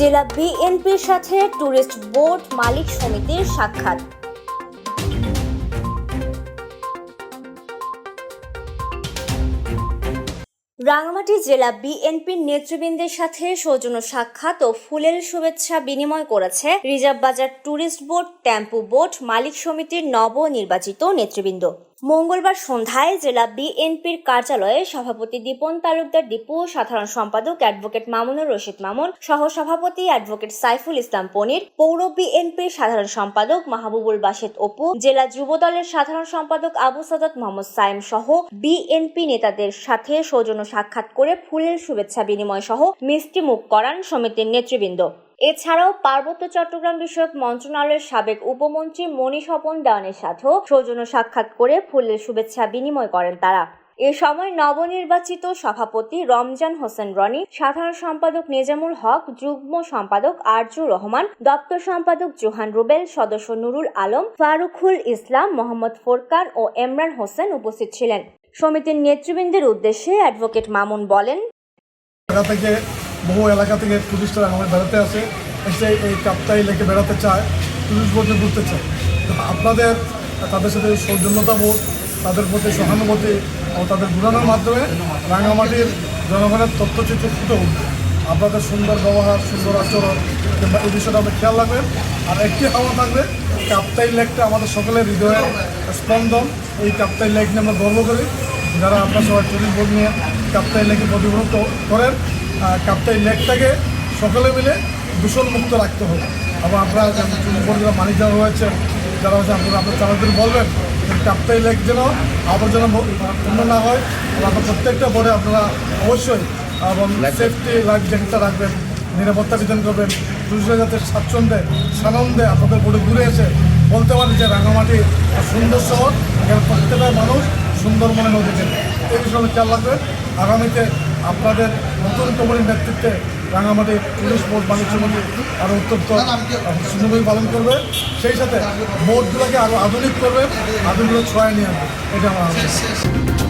জেলা বিএনপির সাথে ট্যুরিস্ট বোর্ড মালিক সমিতির সাক্ষাৎ। রাঙামাটি জেলা বিএনপির নেতৃবৃন্দের সাথে সৌজন্য সাক্ষাৎ ও ফুলেল শুভেচ্ছা বিনিময় করেছে রিজার্ভ বাজার ট্যুরিস্ট বোর্ড টেম্পু বোর্ড মালিক সমিতির নবনির্বাচিত নেতৃবৃন্দ। মঙ্গলবার সন্ধ্যায় জেলা বিএনপির কার্যালয়ে সভাপতি দীপন তালুকদার, দীপু, সাধারণ সম্পাদক অ্যাডভোকেট মামুনুর রশিদ মামুন সহ সভাপতি অ্যাডভোকেট সাইফুল ইসলাম পনির, পৌর বিএনপির সাধারণ সম্পাদক মাহবুবুল বাসেদ অপু, জেলা যুব দলের সাধারণ সম্পাদক আবু সাদাত মোহাম্মদ সাইম সহ বিএনপি নেতাদের সাথে সৌজন্য সাক্ষাৎ করে ফুলের শুভেচ্ছা বিনিময় সহ মিষ্টি মুখ করান সমিতির নেতৃবৃন্দ। এছাড়াও পার্বত্য চট্টগ্রাম বিষয়ক মন্ত্রণালয়ের সাবেক উপমন্ত্রী মণি স্বপন দেওয়ানের সাথেও সৌজন্য সাক্ষাৎ করে ফুলের শুভেচ্ছা বিনিময় করেন তারা। এ সময় নবনির্বাচিত সভাপতি রমজান হোসেন রনি, সাধারণ সম্পাদক নিজামুল হক, যুগ্ম সম্পাদক আরজু রহমান, দপ্তর সম্পাদক জোহান রুবেল, সদস্য নুরুল আলম, ফারুকুল ইসলাম, মোহাম্মদ ফোরকান ও এমরান হোসেন উপস্থিত ছিলেন। সমিতির নেতৃবৃন্দের উদ্দেশ্যে অ্যাডভোকেট মামুন বলেন বহু এলাকা থেকে টুরিস্টরা আমাদের বেড়াতে আসে, এসে এই কাপ্তাই লেকে বেড়াতে চায় টুরিস্ট বোর্ডে ঘুরতে চায়। আপনাদের, তাদের সাথে সৌজন্যতা বোধ তাদের প্রতি সহানুভূতি ও তাদের ঘুরানোর মাধ্যমে রাঙামাটির জনগণের তথ্যচিত্র ফুটে উঠবে। আপনাদের সুন্দর ব্যবহার, সুন্দর আচরণ, কিংবা এই বিষয়টা আপনি খেয়াল রাখবেন। আর একটি হাওয়া থাকবে, কাপ্তাই লেকটা আমাদের সকলের হৃদয়ের স্পন্দন। এই কাপ্তাই লেক নিয়ে আমরা গর্ব করি। যারা আপনার সবাই টুরিস্ট বোর্ড নিয়ে কাপ্তাই লেকে প্রতিফলিত করেন কাপ্তাই লেকটাকে সকলে মিলে দূষণমুক্ত রাখতে হবে। এবং আপনারা যারা মালিক যারা রয়েছে যারা হচ্ছে আপনারা আপনার চালাদের বলবেন কাপ্তাই লেক যেন আবর্জনা পূর্ণ না হয় আপনার প্রত্যেকটা বোর্ডে আপনারা অবশ্যই এবং সেফটি লাইফ জ্যাকেটটা রাখবেন নিরাপত্তা বিধান করবেন টুরিস্টরা যাতে স্বাচ্ছন্দ্যে সানন্দে আপনাদের বোর্ডে ঘুরে এসে বলতে পারে যে রাঙামাটি সুন্দর শহর এখানে প্রত্যেকটা মানুষ সুন্দরবনে নদী কেনে এই বিষয়ে খেয়াল রাখবেন। আগামীতে আপনাদের নতুন কমিটির নেতৃত্বে রাঙামাটি পুলিশ বোর্ড বাণিজ্য মন্ত্রী আরও অত্যন্ত সুন্দরভাবে পালন করবে সেই সাথে বোর্ডগুলোকে আরও আধুনিক করবে, আধুনিক ছয় নিয়ে আনবে এটা আমার।